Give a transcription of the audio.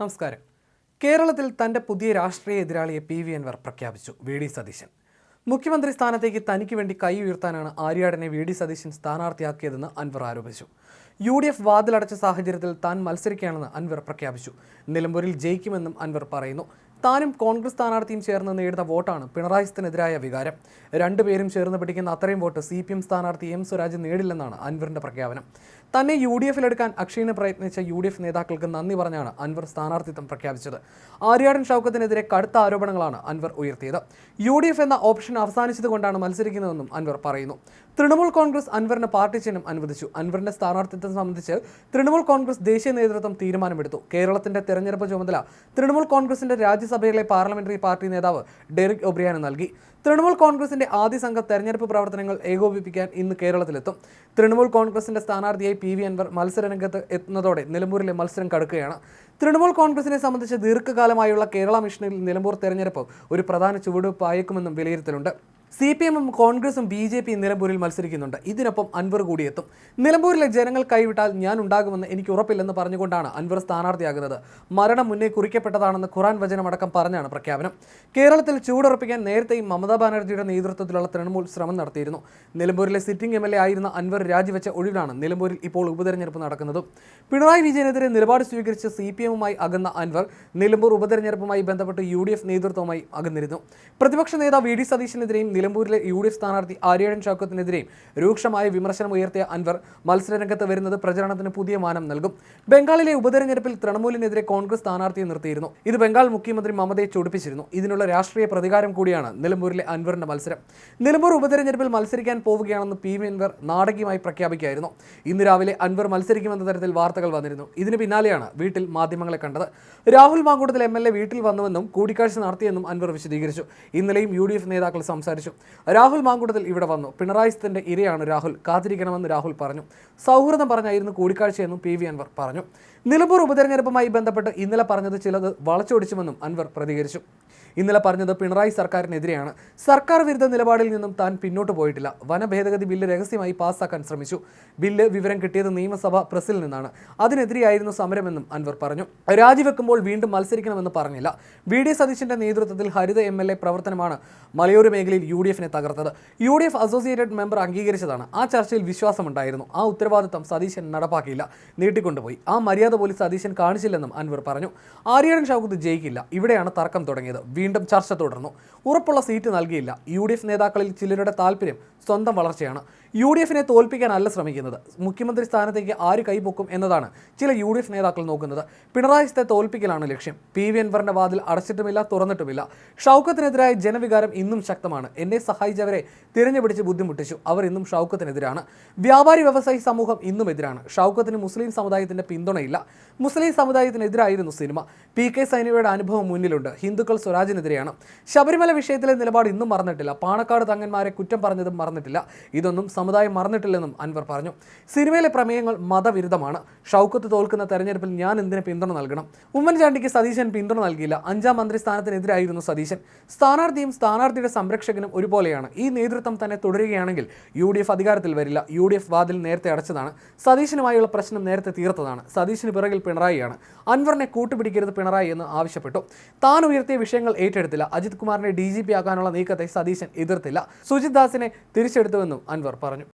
നമസ്കാരം. കേരളത്തിൽ തന്റെ പുതിയ രാഷ്ട്രീയ എതിരാളിയെ പി വി അൻവർ പ്രഖ്യാപിച്ചു. V D Satheesan. മുഖ്യമന്ത്രി സ്ഥാനത്തേക്ക് തനിക്ക് വേണ്ടി കൈ ഉയർത്താനാണ് ആര്യാടനെ വി ഡി സതീശൻ സ്ഥാനാർത്ഥിയാക്കിയതെന്ന് അൻവർ ആരോപിച്ചു. യു ഡി എഫ് വാതിലടച്ച സാഹചര്യത്തിൽ താൻ മത്സരിക്കുകയാണെന്ന് അൻവർ പ്രഖ്യാപിച്ചു. നിലമ്പൂരിൽ ജയിക്കുമെന്നും അൻവർ പറയുന്നു. താനും കോൺഗ്രസ് സ്ഥാനാർത്ഥിയും ചേർന്ന് നേടുന്ന വോട്ടാണ് പിണറായി സ്ഥനെതിരായ വികാരം രണ്ടുപേരും ചേർന്ന് പിടിക്കുന്ന അത്രയും വോട്ട് സി പി എം സ്ഥാനാർത്ഥി എം സ്വരാജ് നേടില്ലെന്നാണ് അൻവറിന്റെ പ്രഖ്യാപനം. തന്നെ യു ഡി എഫിലെടുക്കാൻ അക്ഷയിന് പ്രയത്നിച്ച യു ഡി എഫ് നേതാക്കൾക്ക് നന്ദി പറഞ്ഞാണ് അൻവർ സ്ഥാനാർത്ഥിത്വം പ്രഖ്യാപിച്ചത്. ആര്യാടൻ ഷൗക്കത്തിനെതിരെ കടുത്ത ആരോപണങ്ങളാണ് അൻവർ ഉയർത്തിയത്. യു ഡി എഫ് എന്ന ഓപ്ഷൻ അവസാനിച്ചതുകൊണ്ടാണ് മത്സരിക്കുന്നതെന്നും അൻവർ പറയുന്നു. തൃണമൂൽ കോൺഗ്രസ് അൻവറിന് പാർട്ടി ചിഹ്നം അനുവദിച്ചു. അൻവറിന്റെ സ്ഥാനാർത്ഥിത്വം സംബന്ധിച്ച് തൃണമൂൽ കോൺഗ്രസ് ദേശീയ നേതൃത്വം തീരുമാനമെടുത്തു. കേരളത്തിന്റെ തെരഞ്ഞെടുപ്പ് ചുമതല തൃണമൂൽ കോൺഗ്രസിന്റെ രാജ്യസഭയിലെ പാർലമെന്ററി പാർട്ടി നേതാവ് ഡെറിക് ഒബ്രിയാന് നൽകി. തൃണമൂൽ കോൺഗ്രസിന്റെ ആദ്യ സംഘ തെരഞ്ഞെടുപ്പ് പ്രവർത്തനങ്ങൾ ഏകോപിപ്പിക്കാൻ ഇന്ന് കേരളത്തിലെത്തും. തൃണമൂൽ കോൺഗ്രസിന്റെ സ്ഥാനാർത്ഥിയായി പി വി അൻവർ മത്സരരംഗത്ത് എത്തുന്നതോടെ നിലമ്പൂരിലെ മത്സരം കടുക്കുകയാണ്. തൃണമൂൽ കോൺഗ്രസിനെ സംബന്ധിച്ച് ദീർഘകാലമായുള്ള കേരള മിഷനിൽ നിലമ്പൂർ തെരഞ്ഞെടുപ്പ് ഒരു പ്രധാന ചുവടുവയ്പായേക്കുമെന്നും വിലയിരുത്തലുണ്ട്. സി പി എമ്മും കോൺഗ്രസും ബി ജെ പിയും നിലമ്പൂരിൽ മത്സരിക്കുന്നുണ്ട്. ഇതിനൊപ്പം അൻവർ കൂടിയെത്തും. നിലമ്പൂരിലെ ജനങ്ങൾ കൈവിട്ടാൽ ഞാൻ ഉണ്ടാകുമെന്ന് എനിക്ക് ഉറപ്പില്ലെന്ന് പറഞ്ഞുകൊണ്ടാണ് അൻവർ സ്ഥാനാർത്ഥിയാകുന്നത്. മരണം മുന്നേ കുറിക്കപ്പെട്ടതാണെന്ന് ഖുറാൻ വചനമടക്കം പറഞ്ഞാണ് പ്രഖ്യാപനം. കേരളത്തിൽ ചൂടുറപ്പിക്കാൻ നേരത്തെയും മമതാ ബാനർജിയുടെ നേതൃത്വത്തിലുള്ള തൃണമൂൽ ശ്രമം നടത്തിയിരുന്നു. നിലമ്പൂരിലെ സിറ്റിംഗ് എം എൽ എ ആയിരുന്ന അൻവർ രാജിവെച്ച ഒഴിവിലാണ് നിലമ്പൂരിൽ ഇപ്പോൾ ഉപതെരഞ്ഞെടുപ്പ് നടക്കുന്നത്. പിണറായി വിജയനെതിരെ നിലപാട് സ്വീകരിച്ച് സി പി എമ്മുമായി അകന്ന അൻവർ നിലമ്പൂർ ഉപതെരഞ്ഞെടുപ്പുമായി ബന്ധപ്പെട്ട് യു ഡി എഫ് നേതൃത്വവുമായി അകന്നിരുന്നു. പ്രതിപക്ഷ നേതാവ് വി ഡി സതീശനെതിരെയും നിലമ്പൂരിലെ യു ഡി എഫ് സ്ഥാനാർത്ഥി ആര്യാടൻ ചാക്കത്തിനെതിരെയും രൂക്ഷമായ വിമർശനം ഉയർത്തിയ അൻവർ മത്സരരംഗത്ത് വരുന്നത് പ്രചരണത്തിന് പുതിയ മാനം നൽകും. ബംഗാളിലെ ഉപതെരഞ്ഞെടുപ്പിൽ തൃണമൂലിനെതിരെ കോൺഗ്രസ് സ്ഥാനാർത്ഥിയെ നിർത്തിയിരുന്നു. ഇത് ബംഗാൾ മുഖ്യമന്ത്രി മമതയെ ചൊടിപ്പിച്ചിരുന്നു. ഇതിനുള്ള രാഷ്ട്രീയ പ്രതികാരം കൂടിയാണ് നിലമ്പൂരിലെ അൻവറിന്റെ മത്സരം. നിലമ്പൂർ ഉപതെരഞ്ഞെടുപ്പിൽ മത്സരിക്കാൻ പോവുകയാണെന്ന് പി വി അൻവർ നാടകീയമായി പ്രഖ്യാപിക്കുകയായിരുന്നു. ഇന്ന് രാവിലെ അൻവർ മത്സരിക്കുമെന്ന തരത്തിൽ വാർത്തകൾ വന്നിരുന്നു. ഇതിന് പിന്നാലെയാണ് വീട്ടിൽ മാധ്യമങ്ങളെ കണ്ടത്. Rahul Mankoottathil M L A വീട്ടിൽ വന്നുവെന്നും കൂടിക്കാഴ്ച നടത്തിയെന്നും അൻവർ വിശദീകരിച്ചു. ഇന്നലെയും യു നേതാക്കൾ സംസാരിച്ചു. രാഹുൽ മാങ്കുടത്തിൽ ഇവിടെ വന്നു. പിണറായി സ്ഥന്റെ ഇരയാണ് രാഹുൽ. കാത്തിരിക്കണമെന്ന് രാഹുൽ പറഞ്ഞു. സൗഹൃദം പറഞ്ഞായിരുന്നു കൂടിക്കാഴ്ചയെന്നും പി വി അൻവർ പറഞ്ഞു. നിലമ്പൂർ ഉപതെരഞ്ഞെടുപ്പുമായി ബന്ധപ്പെട്ട് ഇന്നലെ പറഞ്ഞത് ചിലത് വളച്ചൊടിച്ചുമെന്നും അൻവർ പ്രതികരിച്ചു. ഇന്നലെ പറഞ്ഞത് പിണറായി സർക്കാരിനെതിരെയാണ്. സർക്കാർ വിരുദ്ധ നിലപാടിൽ നിന്നും താൻ പിന്നോട്ട് പോയിട്ടില്ല. വനഭേദഗതി ബില്ല് രഹസ്യമായി പാസ്സാക്കാൻ ശ്രമിച്ചു. ബില്ല് വിവരം കിട്ടിയത് നിയമസഭ പ്രസിൽ നിന്നാണ്. അതിനെതിരെയായിരുന്നു സമരമെന്നും അൻവർ പറഞ്ഞു. രാജിവെക്കുമ്പോൾ വീണ്ടും മത്സരിക്കണമെന്ന് പറഞ്ഞില്ല. വി ഡി സതീശന്റെ നേതൃത്വത്തിൽ ഹരിത എം എൽ എ പ്രവർത്തനമാണ് മലയോര മേഖലയിൽ യു ഡി എഫിനെ തകർത്തത്. U D F associated member അംഗീകരിച്ചതാണ്. ആ ചർച്ചയിൽ വിശ്വാസമുണ്ടായിരുന്നു. ആ ഉത്തരവാദിത്തം സതീശൻ നടപ്പാക്കിയില്ല. നീട്ടിക്കൊണ്ടുപോയി. ആ മര്യാദ പോലീസ് സതീശൻ കാണിച്ചില്ലെന്നും അൻവർ പറഞ്ഞു. ആര്യാടൻ ഷൗക്കത്ത് ജയിക്കില്ല. ഇവിടെയാണ് തർക്കം തുടങ്ങിയത്. വീണ്ടും ചർച്ച തുടർന്നു. ഉറപ്പുള്ള സീറ്റ് നൽകിയില്ല. യു ഡി എഫ് നേതാക്കളിൽ ചിലരുടെ താല്പര്യം സ്വന്തം വളർച്ചയാണ്. യു ഡി എഫിനെ തോൽപ്പിക്കാനല്ല ശ്രമിക്കുന്നത്. മുഖ്യമന്ത്രി സ്ഥാനത്തേക്ക് ആര് കൈപൊക്കും എന്നതാണ് ചില യു ഡി എഫ് നേതാക്കൾ നോക്കുന്നത്. പിണറായിസത്തെ തോൽപ്പിക്കലാണ് ലക്ഷ്യം. പി വി അൻവറിന്റെ വാതിൽ അടച്ചിട്ടുമില്ല തുറന്നിട്ടുമില്ല. ഷൗക്കത്തിനെതിരായ ജനവികാരം ഇന്നും ശക്തമാണ്. എന്നെ സഹായിച്ചവരെ തിരഞ്ഞുപിടിച്ച് ബുദ്ധിമുട്ടിച്ചു. അവർ ഇന്നും ഷൗക്കത്തിനെതിരാണ്. വ്യാപാരി വ്യവസായി സമൂഹം ഇന്നും എതിരാണ്. ഷൗക്കത്തിന് മുസ്ലിം സമുദായത്തിന്റെ പിന്തുണയില്ല. മുസ്ലിം സമുദായത്തിനെതിരായിരുന്നു സിനിമ. പി കെ സൈനിയുടെ അനുഭവം മുന്നിലുണ്ട്. ഹിന്ദുക്കൾ സ്വരാജിനെതിരെയാണ് ശബരിമല വിഷയത്തിലെ നിലപാട് ഇന്നും മറന്നിട്ടില്ല. പാണക്കാട് തങ്ങന്മാരെ കുറ്റം പറഞ്ഞതും മറന്നിട്ടില്ല. ഇതൊന്നും സമുദായം മറന്നിട്ടില്ലെന്നും അൻവർ പറഞ്ഞു. സിനിമയിലെ പ്രമേയങ്ങൾ മതവിരുദ്ധമാണ്. ഷൗക്കത്ത് തോൽക്കുന്ന തെരഞ്ഞെടുപ്പിൽ ഞാൻ എന്തിന് പിന്തുണ നൽകണം? ഉമ്മൻചാണ്ടിക്ക് സതീശൻ പിന്തുണ നൽകിയില്ല. അഞ്ചാം മന്ത്രി സ്ഥാനത്തിനെതിരായിരുന്നു സതീശൻ. സ്ഥാനാർത്ഥിയും സ്ഥാനാർത്ഥിയുടെ സംരക്ഷകനും ഒരുപോലെയാണ്. ഈ നേതൃത്വം തന്നെ തുടരുകയാണെങ്കിൽ യു ഡി എഫ് അധികാരത്തിൽ വരില്ല. യു ഡി എഫ് വാതിൽ നേരത്തെ അടച്ചതാണ്. സതീശനുമായുള്ള പ്രശ്നം നേരത്തെ തീർത്തതാണ്. സതീശന് പിറകിൽ പിണറായിയാണ്. അൻവറിനെ കൂട്ടുപിടിക്കരുത് പിണറായി എന്ന് ആവശ്യപ്പെട്ടു. താൻ ഉയർത്തിയ വിഷയങ്ങൾ ഏറ്റെടുത്തില്ല. അജിത് കുമാറിനെ ഡി ജി പി ആക്കാനുള്ള നീക്കത്തെ സതീശൻ എതിർത്തില്ല. സുജിത് ദാസിനെ തിരിച്ചെടുത്തുവെന്നും അൻവർ പറഞ്ഞു.